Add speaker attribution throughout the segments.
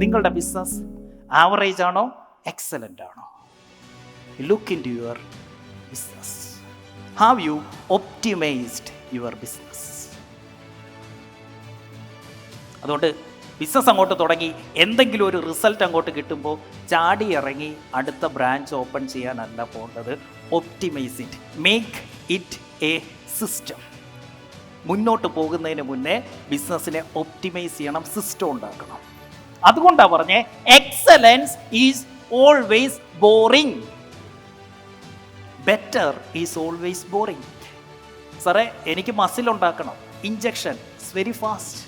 Speaker 1: നിങ്ങളുടെ business average ആണോ? Excellent ആണോ? Look into your business have you optimised your business അതുകൊണ്ട് ബിസിനസ് അങ്ങോട്ട് തുടങ്ങി എന്തെങ്കിലും ഒരു റിസൾട്ട് അങ്ങോട്ട് കിട്ടുമ്പോൾ ചാടി ഇറങ്ങി അടുത്ത ബ്രാഞ്ച് ഓപ്പൺ ചെയ്യാനല്ല പോകേണ്ടത്. Optimise it make it a system മുന്നോട്ട് പോകുന്നതിന് മുന്നേ ബിസിനസ്സിനെ ഒപ്റ്റിമൈസ് ചെയ്യണം സിസ്റ്റം ഉണ്ടാക്കണം. അതുകൊണ്ടാണ് പറഞ്ഞേ excellence is always boring better is always boring സാറേ എനിക്ക് മസിൽ ഉണ്ടാക്കണം. ഇഞ്ചക്ഷൻ ഇറ്റ്സ് വെരി ഫാസ്റ്റ്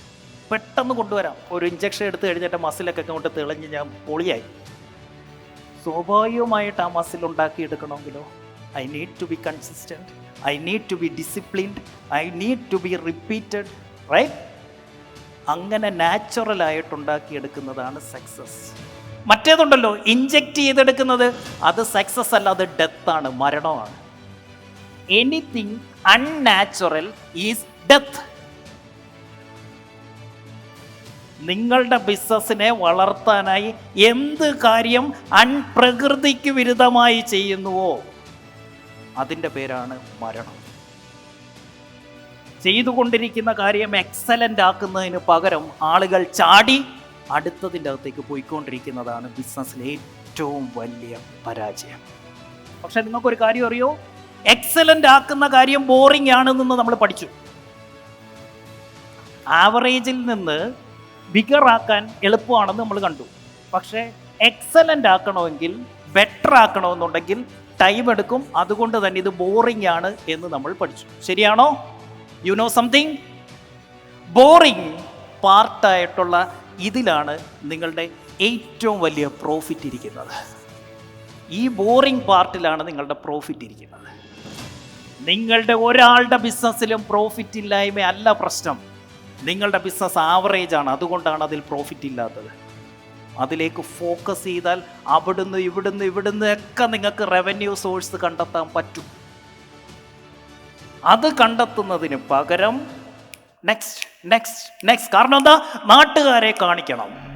Speaker 1: പെട്ടെന്ന് കൊണ്ടുവരാം. ഒരു ഇഞ്ചക്ഷൻ എടുത്തു കഴിഞ്ഞിട്ട് മസിലൊക്കെ കൊണ്ട് തെളിഞ്ഞ് ഞാൻ പൊളിയായി. സ്വാഭാവികമായിട്ട് ആ muscle ഉണ്ടാക്കിയെടുക്കണമെങ്കിലോ I need to be consistent I need to be disciplined I need to be repeated right അങ്ങനെ ഉണ്ടാക്കിയെടുക്കുന്നതാണ് സക്സസ്. മറ്റേതുണ്ടല്ലോ ഇഞ്ചെക്റ്റ് ചെയ്തെടുക്കുന്നത് അത് സക്സസ് അല്ല അത് ഡെത്താണ് മരണമാണ്. എനിത്തിങ് അൺനാച്ചുറൽ ഈസ് ഡെത്ത് നിങ്ങളുടെ ബിസിനസ്സിനെ വളർത്താനായി എന്ത് കാര്യം അൺപ്രകൃതിക്ക് വിരുദ്ധമായി ചെയ്യുന്നുവോ? അതിന്റെ പേരാണ് മരണം. ചെയ്തുകൊണ്ടിരിക്കുന്ന കാര്യം എക്സലന്റ് ആക്കുന്നതിന് പകരം ആളുകൾ ചാടി അടുത്തതിന്റെ അകത്തേക്ക് പോയിക്കൊണ്ടിരിക്കുന്നതാണ് ബിസിനസ്സിലെ ഏറ്റവും വലിയ പരാജയം. പക്ഷെ നിങ്ങൾക്കൊരു കാര്യം അറിയോ? എക്സലന്റ് ആക്കുന്ന കാര്യം ബോറിംഗ് ആണെന്ന് നമ്മൾ പഠിച്ചു. ആവറേജിൽ നിന്ന് ബിഗർ ആക്കാൻ എളുപ്പമാണെന്ന് നമ്മൾ കണ്ടു. പക്ഷേ എക്സലന്റ് ആക്കണമെങ്കിൽ ബെറ്റർ ആക്കണമെന്നുണ്ടെങ്കിൽ ടൈം എടുക്കും. അതുകൊണ്ട് തന്നെ ഇത് ബോറിംഗ് ആണ് എന്ന് നമ്മൾ പഠിച്ചു. ശരിയാണോ? യു നോ സംതിങ് ബോറിങ് പാർട്ടായിട്ടുള്ള ഇതിലാണ് നിങ്ങളുടെ ഏറ്റവും വലിയ പ്രോഫിറ്റ് ഇരിക്കുന്നത്. ഈ ബോറിംഗ് പാർട്ടിലാണ് നിങ്ങളുടെ പ്രോഫിറ്റ് ഇരിക്കുന്നത്. നിങ്ങളുടെ ഒരാളുടെ ബിസിനസ്സിലും പ്രോഫിറ്റ് ഇല്ലായ്മ അല്ല പ്രശ്നം. നിങ്ങളുടെ ബിസിനസ് ആവറേജ് ആണ്. അതുകൊണ്ടാണ് അതിൽ പ്രോഫിറ്റ് ഇല്ലാത്തത്. അതിലേക്ക് ഫോക്കസ് ചെയ്താൽ അവിടുന്ന് ഇവിടുന്ന് ഇവിടുന്ന് ഒക്കെ നിങ്ങൾക്ക് റവന്യൂ സോഴ്സ് കണ്ടെത്താൻ പറ്റും. അത് കണ്ടെത്തുന്നതിന് പകരം നെക്സ്റ്റ് നെക്സ്റ്റ് നെക്സ്റ്റ് കാരണം എന്താ? നാട്ടുകാരെ കാണിക്കണം.